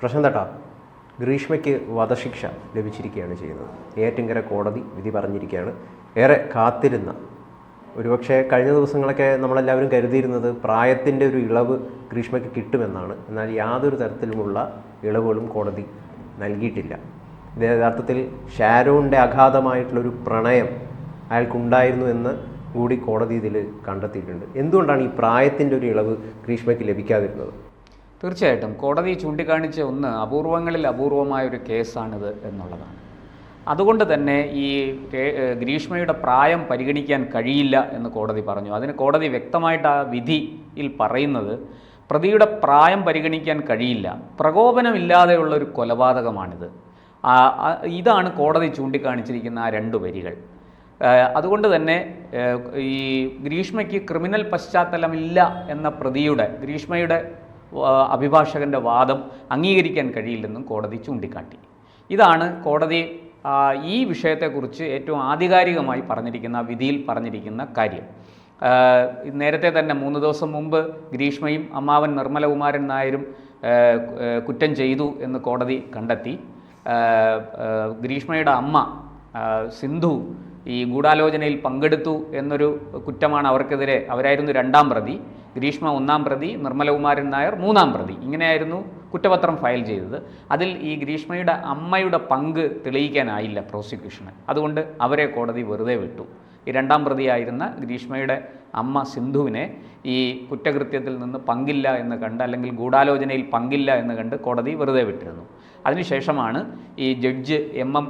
പ്രശാന്തേട്ടാ ഗ്രീഷ്മയ്ക്ക് വധശിക്ഷ ലഭിച്ചിരിക്കുകയാണ് ചെയ്യുന്നത്. ഏറ്റിങ്കര കോടതി വിധി പറഞ്ഞിരിക്കുകയാണ് ഏറെ കാത്തിരുന്ന. ഒരുപക്ഷെ കഴിഞ്ഞ ദിവസങ്ങളൊക്കെ നമ്മളെല്ലാവരും കരുതിയിരുന്നത് പ്രായത്തിന്റെ ഒരു ഇളവ് ഗ്രീഷ്മയ്ക്ക് കിട്ടുമെന്നാണ്. എന്നാൽ യാതൊരു തരത്തിലുമുള്ള ഇളവുകളും കോടതി നൽകിയിട്ടില്ല. ഇത് യഥാർത്ഥത്തിൽ ഷാരോണിന്റെ അഗാധമായിട്ടുള്ളൊരു പ്രണയം അയാൾക്കുണ്ടായിരുന്നു എന്ന് കൂടി കോടതി ഇതിൽ കണ്ടെത്തിയിട്ടുണ്ട്. എന്തുകൊണ്ടാണ് ഈ പ്രായത്തിന്റെ ഒരു ഇളവ് ഗ്രീഷ്മയ്ക്ക് ലഭിക്കാതിരുന്നത്? തീർച്ചയായിട്ടും കോടതി ചൂണ്ടിക്കാണിച്ച ഒന്ന് അപൂർവങ്ങളിൽ അപൂർവമായ ഒരു കേസാണിത് എന്നുള്ളതാണ്. അതുകൊണ്ട് തന്നെ ഈ ഗ്രീഷ്മയുടെ പ്രായം പരിഗണിക്കാൻ കഴിയില്ല എന്ന് കോടതി പറഞ്ഞു. അതിന് കോടതി വ്യക്തമായിട്ട് ആ വിധിയിൽ പറയുന്നത് പ്രതിയുടെ പ്രായം പരിഗണിക്കാൻ കഴിയില്ല. പ്രകോപനമില്ലാതെയുള്ള ഒരു കൊലപാതകമാണിത് ഇതാണ് കോടതി ചൂണ്ടിക്കാണിച്ചിരിക്കുന്ന ആ രണ്ട് വരികൾ. അതുകൊണ്ട് തന്നെ ഈ ഗ്രീഷ്മയ്ക്ക് ക്രിമിനൽ പശ്ചാത്തലമില്ല എന്ന പ്രതിയുടെ ഗ്രീഷ്മയുടെ ആ, അഭിഭാഷകന്റെ വാദം അംഗീകരിക്കാൻ കഴിയില്ലെന്നും കോടതി ചൂണ്ടിക്കാട്ടി. ഇതാണ് കോടതി ഈ വിഷയത്തെക്കുറിച്ച് ഏറ്റവും ആധികാരികമായി പറഞ്ഞിരിക്കുന്ന വിധിയിൽ പറഞ്ഞിരിക്കുന്ന കാര്യം. നേരത്തെ തന്നെ മൂന്ന് ദിവസം മുമ്പ് ഗ്രീഷ്മയും അമ്മാവൻ നിർമ്മലകുമാരൻ നായരും കുറ്റം ചെയ്തു എന്ന് കോടതി കണ്ടെത്തി. ഗ്രീഷ്മയുടെ അമ്മ സിന്ധു ഈ ഗൂഢാലോചനയിൽ പങ്കെടുത്തു എന്നൊരു കുറ്റമാണ് അവർക്കെതിരെ അവരായിരുന്നു രണ്ടാം പ്രതി. ഗ്രീഷ്മ ഒന്നാം പ്രതി നിർമ്മലകുമാരൻ നായർ മൂന്നാം പ്രതി. ഇങ്ങനെയായിരുന്നു കുറ്റപത്രം ഫയൽ ചെയ്തത്. അതിൽ ഈ ഗ്രീഷ്മയുടെ അമ്മയുടെ പങ്ക് തെളിയിക്കാനായില്ല പ്രോസിക്യൂഷന്. അതുകൊണ്ട് അവരെ കോടതി വെറുതെ വിട്ടു. ഈ രണ്ടാം പ്രതിയായിരുന്ന ഗ്രീഷ്മയുടെ അമ്മ സിന്ധുവിനെ ഈ കുറ്റകൃത്യത്തിൽ നിന്ന് പങ്കില്ല എന്ന് കണ്ട് അല്ലെങ്കിൽ ഗൂഢാലോചനയിൽ പങ്കില്ല എന്ന് കണ്ട് കോടതി വെറുതെ വിട്ടിരുന്നു. അതിനുശേഷമാണ് ഈ judge M M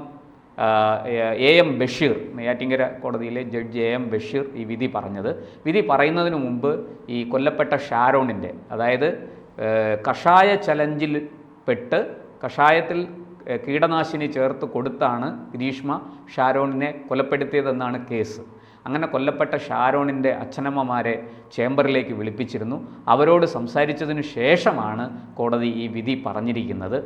A M Basheer Neyyattinkara കോടതിയിലെ ജഡ്ജ് എ എം ബഷീർ ഈ വിധി പറഞ്ഞത്. വിധി പറയുന്നതിന് മുമ്പ് ഈ കൊല്ലപ്പെട്ട ഷാരോണിന്റെ അതായത് കഷായ ചലഞ്ചിൽ പെട്ട് കഷായത്തിൽ കീടനാശിനി ചേർത്ത് കൊടുത്താണ് ഗ്രീഷ്മ ഷാരോണിനെ കൊലപ്പെടുത്തിയതെന്നാണ് കേസ്. അങ്ങനെ കൊല്ലപ്പെട്ട ഷാരോണിന്റെ അച്ഛനമ്മമാരെ ചേംബറിലേക്ക് വിളിപ്പിച്ചിരുന്നു. അവരോട് സംസാരിച്ചതിന് ശേഷമാണ് കോടതി ഈ വിധി പറഞ്ഞിരിക്കുന്നത്.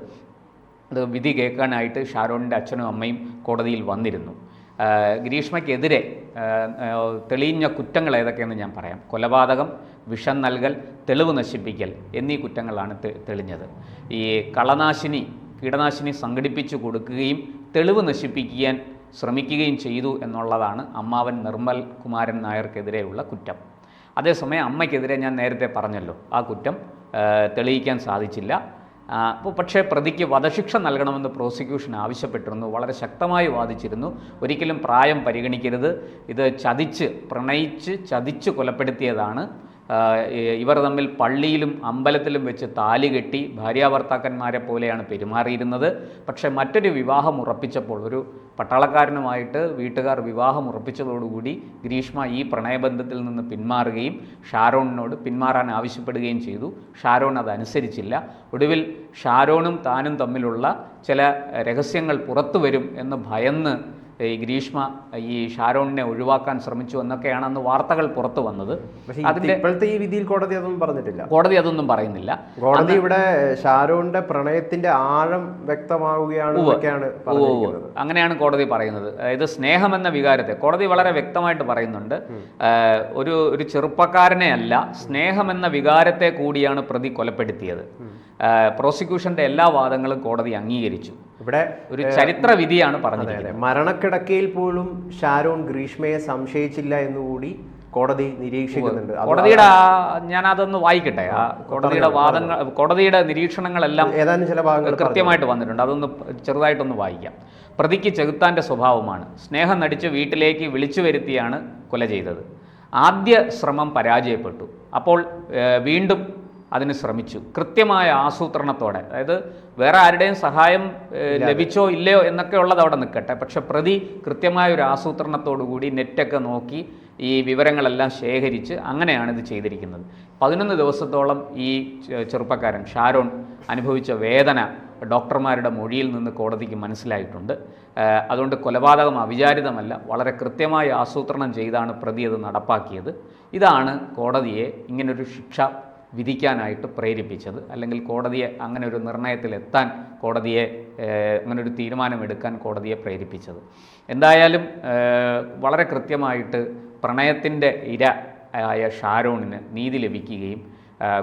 അത് വിധി കേൾക്കാനായിട്ട് ഷാരോണിന്റെ അച്ഛനും അമ്മയും കോടതിയിൽ വന്നിരുന്നു. ഗ്രീഷ്മയ്ക്കെതിരെ തെളിഞ്ഞ കുറ്റങ്ങൾ ഏതൊക്കെയെന്ന് ഞാൻ പറയാം. കൊലപാതകം വിഷം നൽകൽ തെളിവ് നശിപ്പിക്കൽ എന്നീ കുറ്റങ്ങളാണ് തെളിഞ്ഞത്. ഈ കളനാശിനി കീടനാശിനി സംഘടിപ്പിച്ചു കൊടുക്കുകയും തെളിവ് നശിപ്പിക്കാൻ ശ്രമിക്കുകയും ചെയ്തു എന്നുള്ളതാണ് അമ്മാവൻ നിർമ്മൽ കുമാരൻ നായർക്കെതിരെയുള്ള കുറ്റം. അതേസമയം അമ്മയ്ക്കെതിരെ ഞാൻ നേരത്തെ പറഞ്ഞല്ലോ ആ കുറ്റം തെളിയിക്കാൻ സാധിച്ചില്ല. പക്ഷേ പ്രതിക്ക് വധശിക്ഷ നൽകണമെന്ന് പ്രോസിക്യൂഷൻ ആവശ്യപ്പെട്ടിരുന്നു. വളരെ ശക്തമായി വാദിച്ചിരുന്നു. ഒരിക്കലും പ്രായം പരിഗണിക്കരുത്. ഇത് ചതിച്ച് പ്രണയിച്ച് ചതിച്ച് കൊലപ്പെടുത്തിയതാണ്. ഇവർ തമ്മിൽ പള്ളിയിലും അമ്പലത്തിലും വെച്ച് താലി കെട്ടി ഭാര്യാഭർത്താക്കന്മാരെ പോലെയാണ് പെരുമാറിയിരുന്നത്. പക്ഷേ മറ്റൊരു വിവാഹം ഉറപ്പിച്ചപ്പോൾ ഒരു പട്ടാളക്കാരനുമായിട്ട് വീട്ടുകാർ വിവാഹം ഉറപ്പിച്ചതോടുകൂടി ഗ്രീഷ്മ ഈ പ്രണയബന്ധത്തിൽ നിന്ന് പിന്മാറുകയും ഷാരോണിനോട് പിന്മാറാൻ ആവശ്യപ്പെടുകയും ചെയ്തു. ഷാരോൺ അതനുസരിച്ചില്ല ഒടുവിൽ ഷാരോണും താനും തമ്മിലുള്ള ചില രഹസ്യങ്ങൾ പുറത്തു വരും എന്ന് ഭയന്ന് ഈ ഗ്രീഷ്മ ഈ ഷാരോണിനെ ഒഴിവാക്കാൻ ശ്രമിച്ചു എന്നൊക്കെയാണ് അന്ന് വാർത്തകൾ പുറത്തു വന്നത്. ഇപ്പോഴത്തെ ഈ വിധിയിൽ കോടതി അതൊന്നും പറഞ്ഞിട്ടില്ല. കോടതി അതൊന്നും പറയുന്നില്ല. കോടതി ഇവിടെ ഷാരോണിന്റെ പ്രണയത്തിന്റെ ആഴം വ്യക്തമാവുകയാണ് അങ്ങനെയാണ് കോടതി പറയുന്നത്. അതായത് സ്നേഹമെന്ന വികാരത്തെ കോടതി വളരെ വ്യക്തമായിട്ട് പറയുന്നുണ്ട്. ഒരു ഒരു ചെറുപ്പക്കാരനെ അല്ല സ്നേഹം എന്ന വികാരത്തെ കൂടിയാണ് പ്രതി കൊലപ്പെടുത്തിയത്. പ്രോസിക്യൂഷന്റെ എല്ലാ വാദങ്ങളും കോടതി അംഗീകരിച്ചു. ഇവിടെ ഒരു ചരിത്ര വിധിയാണ് പറഞ്ഞത് മരണക്കിടക്കയിൽ പോലും ഷാരോൺ ഗ്രീഷ്മയെ സംശയിച്ചില്ല എന്നുകൂടി കോടതി നിരീക്ഷിക്കുന്നുണ്ട്. കോടതിയുടെ ഞാൻ അതൊന്ന് വായിക്കട്ടെ. ആ കോടതിയുടെ വാദങ്ങൾ കോടതിയുടെ നിരീക്ഷണങ്ങളെല്ലാം ഏതാനും ചില ഭാഗങ്ങൾ കൃത്യമായിട്ട് വന്നിട്ടുണ്ട്. അതൊന്ന് ചെറുതായിട്ടൊന്ന് വായിക്കാം. പ്രതിക്ക് ചെകുത്താന്റെ സ്വഭാവമാണ്. സ്നേഹം നടിച്ച് വീട്ടിലേക്ക് വിളിച്ചു വരുത്തിയാണ് കൊല ചെയ്തത്. ആദ്യ ശ്രമം പരാജയപ്പെട്ടു. അപ്പോൾ വീണ്ടും അതിന് ശ്രമിച്ചു. കൃത്യമായ ആസൂത്രണത്തോടെ. അതായത് വേറെ ആരുടെയും സഹായം ലഭിച്ചോ ഇല്ലയോ എന്നൊക്കെ ഉള്ളത് അവിടെ നിൽക്കട്ടെ. പക്ഷെ പ്രതി കൃത്യമായ ഒരു ആസൂത്രണത്തോടു കൂടി നെറ്റൊക്കെ നോക്കി ഈ വിവരങ്ങളെല്ലാം ശേഖരിച്ച് അങ്ങനെയാണ് ഇത് ചെയ്തിരിക്കുന്നത്. പതിനൊന്ന് ദിവസത്തോളം ഈ ചെറുപ്പക്കാരൻ ഷാരോൺ അനുഭവിച്ച വേദന ഡോക്ടർമാരുടെ മൊഴിയിൽ നിന്ന് കോടതിക്ക് മനസ്സിലായിട്ടുണ്ട്. അതുകൊണ്ട് കൊലപാതകം അവിചാരിതമല്ല. വളരെ കൃത്യമായി ആസൂത്രണം ചെയ്താണ് പ്രതി അത് നടപ്പാക്കിയത്. ഇതാണ് കോടതിയെ ഇങ്ങനൊരു ശിക്ഷ വിധിക്കാനായിട്ട് പ്രേരിപ്പിച്ചത്. അല്ലെങ്കിൽ കോടതിയെ അങ്ങനെ ഒരു നിർണയത്തിലെത്താൻ കോടതിയെ അങ്ങനെ ഒരു തീരുമാനമെടുക്കാൻ കോടതിയെ പ്രേരിപ്പിച്ചത്. എന്തായാലും വളരെ കൃത്യമായിട്ട് പ്രണയത്തിന്റെ ഇര ആയ ഷാരോണിന് നീതി ലഭിക്കുകയും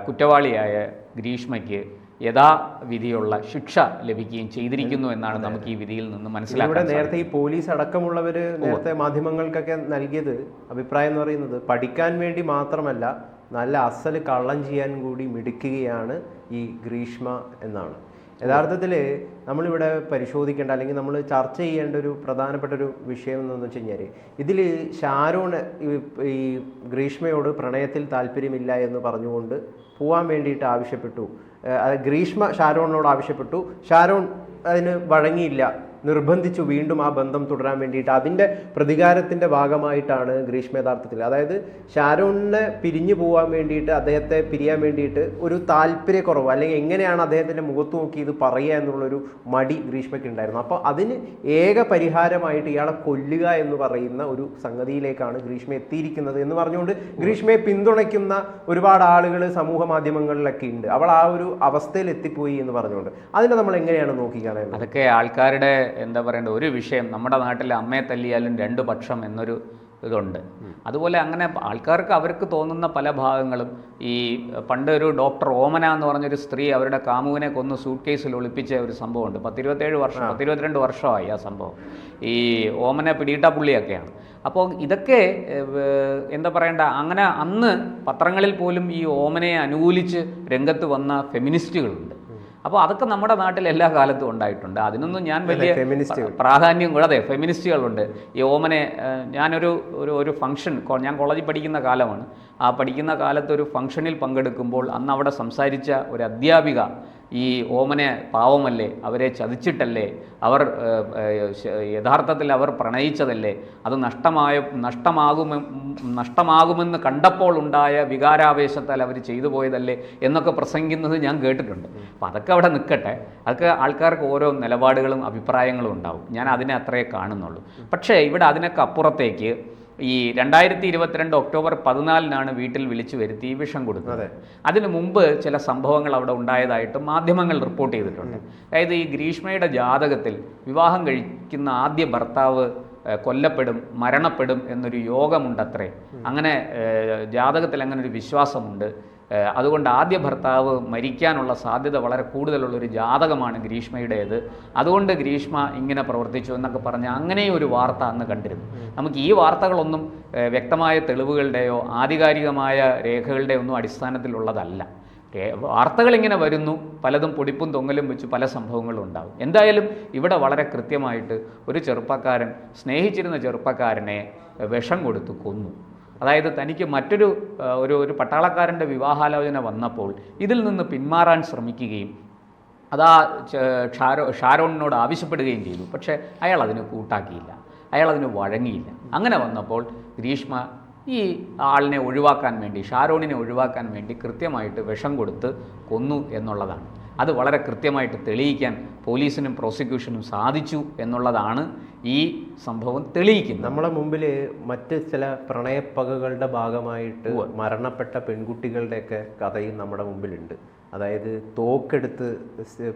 കുറ്റവാളിയായ ഗ്രീഷ്മയ്ക്ക് യഥാവിധിയുള്ള ശിക്ഷ ലഭിക്കുകയും ചെയ്തിരിക്കുന്നു എന്നാണ് നമുക്ക് ഈ വിധിയിൽ നിന്ന് മനസ്സിലാക്കുന്നത് നേരത്തെ ഈ പോലീസ് അടക്കമുള്ളവർ നേരത്തെ മാധ്യമങ്ങൾക്കൊക്കെ നൽകിയത് അഭിപ്രായം എന്ന് പറയുന്നത് പഠിക്കാൻ വേണ്ടി മാത്രമല്ല നല്ല അസൽ കള്ളം ചെയ്യാൻ കൂടി മിടുക്കുകയാണ് ഈ ഗ്രീഷ്മ എന്നാണ്. യഥാർത്ഥത്തിൽ നമ്മളിവിടെ പരിശോധിക്കേണ്ട അല്ലെങ്കിൽ നമ്മൾ ചർച്ച ചെയ്യേണ്ട ഒരു പ്രധാനപ്പെട്ട ഒരു വിഷയം എന്ന് വെച്ച് കഴിഞ്ഞാൽ ഇതിൽ ഷാരോൺ ഈ- ഗ്രീഷ്മയോട് പ്രണയത്തിൽ താല്പര്യമില്ല എന്ന് പറഞ്ഞുകൊണ്ട് പോകാൻ വേണ്ടിയിട്ട് ആവശ്യപ്പെട്ടു. ഗ്രീഷ്മ ഷാരോണിനോട് ആവശ്യപ്പെട്ടു. ഷാരോൺ അതിന് വഴങ്ങിയില്ല. നിർബന്ധിച്ചു വീണ്ടും ആ ബന്ധം തുടരാൻ വേണ്ടിയിട്ട് അതിന്റെ പ്രതികാരത്തിന്റെ ഭാഗമായിട്ടാണ് ഗ്രീഷ്മ യഥാർത്ഥത്തിൽ. അതായത് ഷാരോണിനെ പിരിഞ്ഞു പോകാൻ വേണ്ടിയിട്ട് അദ്ദേഹത്തെ പിരിയാൻ വേണ്ടിയിട്ട് ഒരു താല്പര്യക്കുറവ് അല്ലെങ്കിൽ എങ്ങനെയാണ് അദ്ദേഹത്തിന്റെ മുഖത്ത് നോക്കി ഇത് പറയുക എന്നുള്ളൊരു മടി ഗ്രീഷ്മയ്ക്ക് ഉണ്ടായിരുന്നു. അപ്പോൾ അതിന് ഏക പരിഹാരമായിട്ട് ഇയാളെ കൊല്ലുക എന്ന് പറയുന്ന ഒരു സംഗതിയിലേക്കാണ് ഗ്രീഷ്മ എത്തിയിരിക്കുന്നത് എന്ന് പറഞ്ഞുകൊണ്ട് ഗ്രീഷ്മയെ പിന്തുണയ്ക്കുന്ന ഒരുപാട് ആളുകൾ സമൂഹ മാധ്യമങ്ങളിലൊക്കെ ഉണ്ട്. അവൾ ആ ഒരു അവസ്ഥയിൽ എത്തിപ്പോയി എന്ന് പറഞ്ഞുകൊണ്ട്. അതിനെ നമ്മൾ എങ്ങനെയാണ് നോക്കിക്കാണേണ്ടത്? അതൊക്കെ ആൾക്കാരുടെ എന്താ പറയേണ്ട ഒരു വിഷയം നമ്മുടെ നാട്ടിൽ അമ്മയെ തല്ലിയാലും രണ്ട് പക്ഷം എന്നൊരു ഇതുണ്ട്. അതുപോലെ അങ്ങനെ ആൾക്കാർക്ക് അവർക്ക് തോന്നുന്ന പല ഭാഗങ്ങളും ഈ പണ്ട് ഒരു ഡോക്ടർ ഓമന എന്ന് പറഞ്ഞൊരു സ്ത്രീ അവരുടെ കാമുവിനെ കൊന്ന് സൂട്ട് കേസിൽ ഒളിപ്പിച്ച ഒരു സംഭവമുണ്ട്. പത്തിരുപത്തേഴ് വർഷം പത്തിരുപത്തിരണ്ട് വർഷമായി ആ സംഭവം. ഈ ഓമന പിടിയിട്ട പുള്ളിയൊക്കെയാണ്. അപ്പോൾ ഇതൊക്കെ എന്താ പറയണ്ട അങ്ങനെ അന്ന് പത്രങ്ങളിൽ പോലും ഈ ഓമനയെ അനുകൂലിച്ച് രംഗത്ത് വന്ന ഫെമിനിസ്റ്റുകളുണ്ട്. അപ്പോൾ അതൊക്കെ നമ്മുടെ നാട്ടിൽ എല്ലാ കാലത്തും ഉണ്ടായിട്ടുണ്ട്. അതിനൊന്നും ഞാൻ വലിയ പ്രാധാന്യം കൂടെ അതെ ഫെമിനിസ്റ്റുകളുണ്ട് ഈ ഓമനെ ഞാനൊരു ഒരു ഒരു ഫംഗ്ഷൻ ഞാൻ കോളേജിൽ പഠിക്കുന്ന കാലമാണ്. ആ പഠിക്കുന്ന കാലത്ത് ഒരു ഫംഗ്ഷനിൽ പങ്കെടുക്കുമ്പോൾ അന്ന് അവിടെ സംസാരിച്ച ഒരു അധ്യാപിക ഈ ഓമനെ പാവമല്ലേ? അവരെ ചതിച്ചിട്ടല്ലേ? അവർ യഥാർത്ഥത്തിൽ അവർ പ്രണയിച്ചതല്ലേ? അത് നഷ്ടമായ നഷ്ടമാകുമെന്ന് നഷ്ടമാകുമെന്ന് കണ്ടപ്പോൾ ഉണ്ടായ വികാരാവേശത്താൽ അവർ ചെയ്തു പോയതല്ലേ എന്നൊക്കെ പ്രസംഗിക്കുന്നത് ഞാൻ കേട്ടിട്ടുണ്ട്. അപ്പം അതൊക്കെ അവിടെ നിൽക്കട്ടെ. അതൊക്കെ ആൾക്കാർക്ക് ഓരോ നിലപാടുകളും അഭിപ്രായങ്ങളും ഉണ്ടാവും. ഞാൻ അതിനെ അത്രേ കാണുന്നുള്ളൂ. പക്ഷേ ഇവിടെ അതിനൊക്കെ അപ്പുറത്തേക്ക് ഈ രണ്ടായിരത്തി ഇരുപത്തിരണ്ട് ഒക്ടോബർ പതിനാലിനാണ് വീട്ടിൽ വിളിച്ചു വരുത്തി വിഷം കൊടുക്കുന്നത് അതിനു മുമ്പ് ചില സംഭവങ്ങൾ അവിടെ ഉണ്ടായതായിട്ട് മാധ്യമങ്ങൾ റിപ്പോർട്ട് ചെയ്തിട്ടുണ്ട്. അതായത് ഈ ഗ്രീഷ്മയുടെ ജാതകത്തിൽ വിവാഹം കഴിക്കുന്ന ആദ്യ ഭർത്താവ് കൊല്ലപ്പെടും മരണപ്പെടും എന്നൊരു യോഗമുണ്ടത്രേ. അങ്ങനെ ജാതകത്തിൽ അങ്ങനെ ഒരു വിശ്വാസമുണ്ട്. അതുകൊണ്ട് ആദ്യ ഭർത്താവ് മരിക്കാനുള്ള സാധ്യത വളരെ കൂടുതലുള്ളൊരു ജാതകമാണ് ഗ്രീഷ്മയുടേത്. അതുകൊണ്ട് ഗ്രീഷ്മ ഇങ്ങനെ പ്രവർത്തിച്ചു എന്നൊക്കെ പറഞ്ഞ് അങ്ങനെയും ഒരു വാർത്ത അന്ന് കണ്ടിരുന്നു. നമുക്ക് ഈ വാർത്തകളൊന്നും വ്യക്തമായ തെളിവുകളുടെയോ ആധികാരികമായ രേഖകളുടെയോ ഒന്നും അടിസ്ഥാനത്തിലുള്ളതല്ല വാർത്തകളിങ്ങനെ വരുന്നു പലതും പൊടിപ്പും തൊങ്ങലും വെച്ച് പല സംഭവങ്ങളും ഉണ്ടാകും എന്തായാലും ഇവിടെ വളരെ കൃത്യമായിട്ട് ഒരു ചെറുപ്പക്കാരൻ സ്നേഹിച്ചിരുന്ന ചെറുപ്പക്കാരനെ വിഷം കൊടുത്തു കൊന്നു. അതായത് തനിക്ക് മറ്റൊരു ഒരു ഒരു പട്ടാളക്കാരന്റെ വിവാഹാലോചന വന്നപ്പോൾ ഇതിൽ നിന്ന് പിന്മാറാൻ ശ്രമിക്കുകയും അതാ ഷാരോ ഷാരോണിനോട് ആവശ്യപ്പെടുകയും ചെയ്തു. പക്ഷേ അയാൾ അതിന് കൂട്ടാക്കിയില്ല. അയാൾ അതിന് വഴങ്ങിയില്ല. അങ്ങനെ വന്നപ്പോൾ ഗ്രീഷ്മ ഈ ആളിനെ ഒഴിവാക്കാൻ വേണ്ടി ഷാരോണിനെ ഒഴിവാക്കാൻ വേണ്ടി കൃത്യമായിട്ട് വിഷം കൊടുത്ത് കൊന്നു എന്നുള്ളതാണ്. അത് വളരെ കൃത്യമായിട്ട് തെളിയിക്കാൻ പോലീസിനും പ്രോസിക്യൂഷനും സാധിച്ചു എന്നുള്ളതാണ് ഈ സംഭവം തെളിയിക്കുന്നത്. നമ്മുടെ മുമ്പിൽ മറ്റ് ചില പ്രണയപ്പകകളുടെ ഭാഗമായിട്ട് മരണപ്പെട്ട പെൺകുട്ടികളുടെയൊക്കെ കഥയും നമ്മുടെ മുമ്പിലുണ്ട്. അതായത് തോക്കെടുത്ത്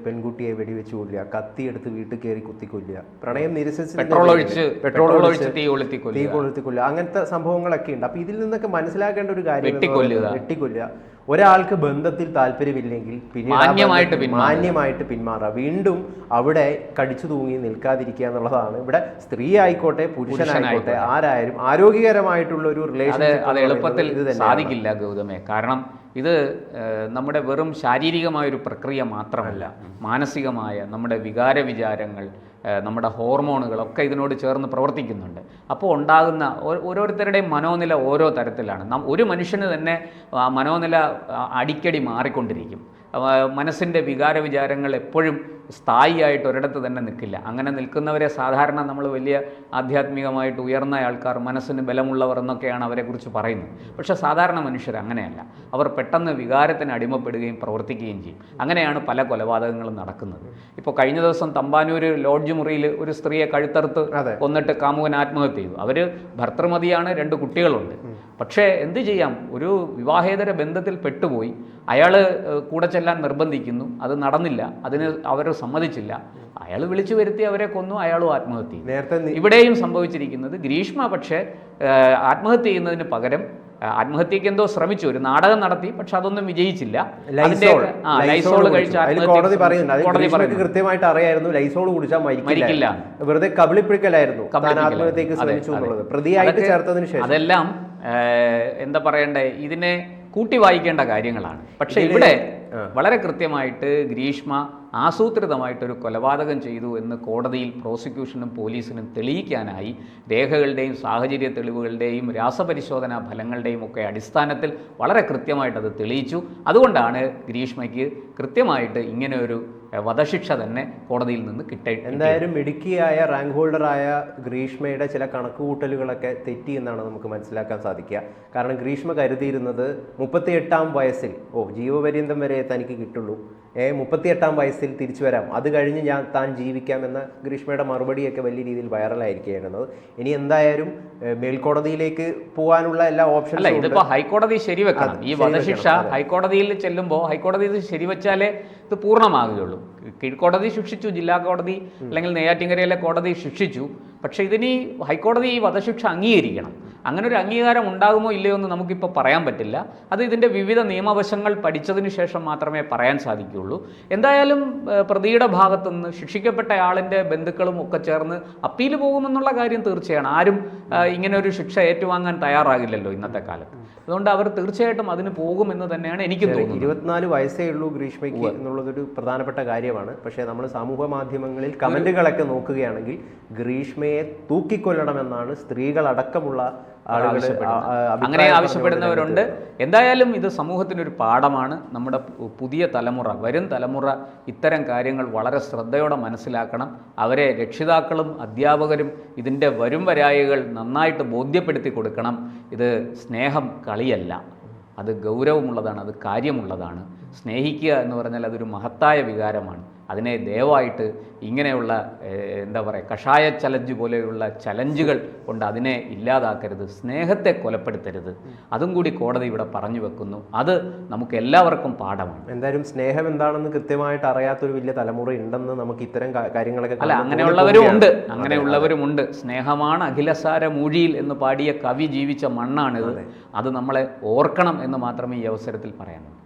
പെൺകുട്ടിയെ വെടിവെച്ച് കൊല്ലുക കത്തിയെടുത്ത് വീട്ടിൽ കയറി കുത്തിക്കൊല്ലുക പ്രണയം നിരസിച്ച് പെട്രോൾ ഒഴിച്ച് പെട്രോൾ ഒഴിച്ച് തീ കൊളുത്തി തീ കൊളുത്തി കൊല്ലുക. അങ്ങനത്തെ സംഭവങ്ങളൊക്കെ ഉണ്ട്. അപ്പൊ ഇതിൽ നിന്നൊക്കെ മനസ്സിലാക്കേണ്ട ഒരു കാര്യം വെട്ടിക്കൊല്ലുക. ഒരാൾക്ക് ബന്ധത്തിൽ താല്പര്യമില്ലെങ്കിൽ പിന്നീട് മാന്യമായിട്ട്. മാന്യമായിട്ട് പിന്മാറുക. വീണ്ടും അവിടെ കടിച്ചു തൂങ്ങി നിൽക്കാതിരിക്കുക എന്നുള്ളതാണ്. ഇവിടെ സ്ത്രീ ആയിക്കോട്ടെ പുരുഷനായിക്കോട്ടെ ആരായാലും ആരോഗ്യകരമായിട്ടുള്ള ഒരു റിലേഷൻ അത് എളുപ്പത്തിൽ ഇത് സാധിക്കില്ല ഗൗതമേ. കാരണം ഇത് നമ്മുടെ വെറും ശാരീരികമായ ഒരു പ്രക്രിയ മാത്രമല്ല മാനസികമായ നമ്മുടെ വികാര വിചാരങ്ങൾ നമ്മുടെ ഹോർമോണുകളൊക്കെ ഇതിനോട് ചേർന്ന് പ്രവർത്തിക്കുന്നുണ്ട്. അപ്പോൾ ഉണ്ടാകുന്ന ഓരോരുത്തരുടെയും മനോനില ഓരോ തരത്തിലാണ്. നാം ഒരു മനുഷ്യന് തന്നെ മനോനില അടിക്കടി മാറിക്കൊണ്ടിരിക്കും. മനസ്സിന്റെ വികാര വിചാരങ്ങൾ എപ്പോഴും സ്ഥായിയായിട്ട് ഒരിടത്ത് തന്നെ നിൽക്കില്ല. അങ്ങനെ നിൽക്കുന്നവരെ സാധാരണ നമ്മൾ വലിയ ആധ്യാത്മികമായിട്ട് ഉയർന്ന ആൾക്കാർ മനസ്സിന് ബലമുള്ളവർ എന്നൊക്കെയാണ് അവരെക്കുറിച്ച് പറയുന്നത്. പക്ഷേ സാധാരണ മനുഷ്യർ അങ്ങനെയല്ല. അവർ പെട്ടെന്ന് വികാരത്തിന് അടിമപ്പെടുകയും പ്രവർത്തിക്കുകയും ചെയ്യും. അങ്ങനെയാണ് പല കൊലപാതകങ്ങളും നടക്കുന്നത്. ഇപ്പോൾ കഴിഞ്ഞ ദിവസം തമ്പാനൂർ ലോഡ്ജ് മുറിയിൽ ഒരു സ്ത്രീയെ കഴുത്തറുത്ത് കൊന്നിട്ട് കാമുകൻ ആത്മഹത്യ ചെയ്തു. അവർ ഭർത്തൃമതിയാണ് രണ്ട് കുട്ടികളുണ്ട്. പക്ഷേ എന്ത് ചെയ്യാം? ഒരു വിവാഹേതര ബന്ധത്തിൽ പെട്ടുപോയി. അയാൾ കൂടെ ചെല്ലാൻ നിർബന്ധിക്കുന്നു. അത് നടന്നില്ല. അതിന് അവർ സമ്മതിച്ചില്ല. അയാൾ വിളിച്ചു വരുത്തി അവരെ കൊന്നു. അയാളും ആത്മഹത്യ നേരത്തെ ഇവിടെയും സംഭവിച്ചിരിക്കുന്നത് ഗ്രീഷ്മ പക്ഷേ ആത്മഹത്യ ചെയ്യുന്നതിന് പകരം ആത്മഹത്യക്ക് എന്തോ ശ്രമിച്ചു ഒരു നാടകം നടത്തി പക്ഷെ അതൊന്നും വിജയിച്ചില്ല. ലൈസോൾ കോടതി പറയുന്നുണ്ട്. കൃത്യമായിട്ട് അറിയായിരുന്നു ലൈസോൾ കുടിച്ചാൽ മരിക്കില്ല. വെറുതെ കബളിപ്പിടിക്കലായിരുന്നു. ആത്മഹത്യക്ക് ശ്രമിച്ചു എന്നുള്ളത്. പ്രതിയായിട്ട് ചേർത്തതിന് ശേഷം. അതെല്ലാം എന്താ പറയണ്ടേ ഇതിനെ കൂട്ടി വായിക്കേണ്ട കാര്യങ്ങളാണ്. പക്ഷെ ഇവിടെ വളരെ കൃത്യമായിട്ട് ഗ്രീഷ്മ ആസൂത്രിതമായിട്ടൊരു കൊലപാതകം ചെയ്തു എന്ന് കോടതിയിൽ പ്രോസിക്യൂഷനും പോലീസിനും തെളിയിക്കാനായി രേഖകളുടെയും സാഹചര്യ തെളിവുകളുടെയും രാസപരിശോധനാ ഫലങ്ങളുടെയും ഒക്കെ അടിസ്ഥാനത്തിൽ വളരെ കൃത്യമായിട്ട് അത് തെളിയിച്ചു. അതുകൊണ്ടാണ് ഗ്രീഷ്മയ്ക്ക് കൃത്യമായിട്ട് ഇങ്ങനെ ഒരു ഏഹ്, വധശിക്ഷ തന്നെ കോടതിയിൽ നിന്ന് കിട്ടി എന്തായാലും മിടുക്കിയായ റാങ്ക് ഹോൾഡറായ ഗ്രീഷ്മയുടെ ചില കണക്കുകൂട്ടലുകളൊക്കെ തെറ്റി എന്നാണ് നമുക്ക് മനസ്സിലാക്കാൻ സാധിക്കുക. കാരണം ഗ്രീഷ്മ കരുതിയിരുന്നത് മുപ്പത്തിയെട്ടാം വയസ്സിൽ ഓ ജീവപര്യന്തം വരെ തനിക്ക് കിട്ടുള്ളൂ. ഏ മുപ്പത്തിയെട്ടാം വയസ്സിൽ തിരിച്ചു വരാം. അത് കഴിഞ്ഞ് ഞാൻ താൻ ജീവിക്കാമെന്ന ഗ്രീഷ്മയുടെ മറുപടിയൊക്കെ വലിയ രീതിയിൽ വൈറലായിരിക്കുകയായിരുന്നത് ഇനി എന്തായാലും മേൽക്കോടതിയിലേക്ക് പോകാനുള്ള എല്ലാ അല്ല ഇതിപ്പോൾ ഇതിപ്പോ ഹൈക്കോടതി ശരിവെക്കണം. ഈ വധശിക്ഷ ഹൈക്കോടതിയിൽ ചെല്ലുമ്പോൾ ഹൈക്കോടതിയിൽ ശരിവെച്ചാലേ ഇത് പൂർണമാകുകയുള്ളൂ. കീഴ്ക്കോടതി ശിക്ഷിച്ചു ജില്ലാ കോടതി അല്ലെങ്കിൽ നെയ്യാറ്റിൻകരയിലെ കോടതി ശിക്ഷിച്ചു. പക്ഷേ ഇതിനി ഹൈക്കോടതി ഈ വധശിക്ഷ അംഗീകരിക്കണം. അങ്ങനെ ഒരു അംഗീകാരം ഉണ്ടാകുമോ ഇല്ലയോ എന്ന് നമുക്കിപ്പോൾ പറയാൻ പറ്റില്ല. അത് ഇതിന്റെ വിവിധ നിയമവശങ്ങൾ പഠിച്ചതിന് ശേഷം മാത്രമേ പറയാൻ സാധിക്കുകയുള്ളൂ. എന്തായാലും പ്രതിയുടെ ഭാഗത്തുനിന്ന് ശിക്ഷിക്കപ്പെട്ട ആളിന്റെ ബന്ധുക്കളും ഒക്കെ ചേർന്ന് അപ്പീൽ പോകുമെന്നുള്ള കാര്യം തീർച്ചയാണ്. ആരും ഇങ്ങനെ ഒരു ശിക്ഷ ഏറ്റുവാങ്ങാൻ തയ്യാറാകില്ലല്ലോ ഇന്നത്തെ കാലത്ത്. അതുകൊണ്ട് അവർ തീർച്ചയായിട്ടും അതിന് പോകുമെന്ന് തന്നെയാണ് എനിക്ക് തോന്നുന്നത്. ഇരുപത്തിനാല് വയസ്സേ ഉള്ളൂ ഗ്രീഷ്മയ്ക്ക് എന്നുള്ളതൊരു പ്രധാനപ്പെട്ട കാര്യമാണ്. പക്ഷേ നമ്മൾ സമൂഹ മാധ്യമങ്ങളിൽ കമന്റുകളൊക്കെ നോക്കുകയാണെങ്കിൽ ഗ്രീഷ്മയെ തൂക്കിക്കൊല്ലണമെന്നാണ് സ്ത്രീകളടക്കമുള്ള ആളുകൾ. അങ്ങനെ ആവശ്യപ്പെടുന്നവരുണ്ട്. എന്തായാലും ഇത് സമൂഹത്തിനൊരു പാഠമാണ്. നമ്മുടെ പുതിയ തലമുറ വരും തലമുറ ഇത്തരം കാര്യങ്ങൾ വളരെ ശ്രദ്ധയോടെ മനസ്സിലാക്കണം. അവരെ രക്ഷിതാക്കളും അധ്യാപകരും ഇതിന്റെ വരും വരായികൾ നന്നായിട്ട് ബോധ്യപ്പെടുത്തി കൊടുക്കണം. ഇത് സ്നേഹം കളിയല്ല. അത് ഗൗരവമുള്ളതാണ് അത് കാര്യമുള്ളതാണ്. സ്നേഹിക്കുക എന്ന് പറഞ്ഞാൽ അതൊരു മഹത്തായ വികാരമാണ്. അതിനെ ദയവായിട്ട് ഇങ്ങനെയുള്ള എന്താ പറയുക കഷായ ചലഞ്ച് പോലെയുള്ള ചലഞ്ചുകൾ കൊണ്ട് അതിനെ ഇല്ലാതാക്കരുത് സ്നേഹത്തെ കൊലപ്പെടുത്തരുത്. അതും കൂടി കോടതി ഇവിടെ പറഞ്ഞു വെക്കുന്നു. അത് നമുക്ക് എല്ലാവർക്കും പാഠമാണ്. എന്തായാലും സ്നേഹം എന്താണെന്ന് കൃത്യമായിട്ട് അറിയാത്തൊരു വലിയ തലമുറ ഉണ്ടെന്ന് നമുക്ക് ഇത്തരം കാര്യങ്ങളൊക്കെ അല്ല അങ്ങനെയുള്ളവരുമുണ്ട് അങ്ങനെയുള്ളവരും ഉണ്ട്. അങ്ങനെയുള്ളവരുമുണ്ട്. സ്നേഹമാണ് അഖിലസാര മൂഴിയിൽ എന്ന് പാടിയ കവി ജീവിച്ച മണ്ണാണിത്. അത് നമ്മളെ ഓർക്കണം എന്ന് മാത്രമേ ഈ അവസരത്തിൽ പറയാനുള്ളൂ.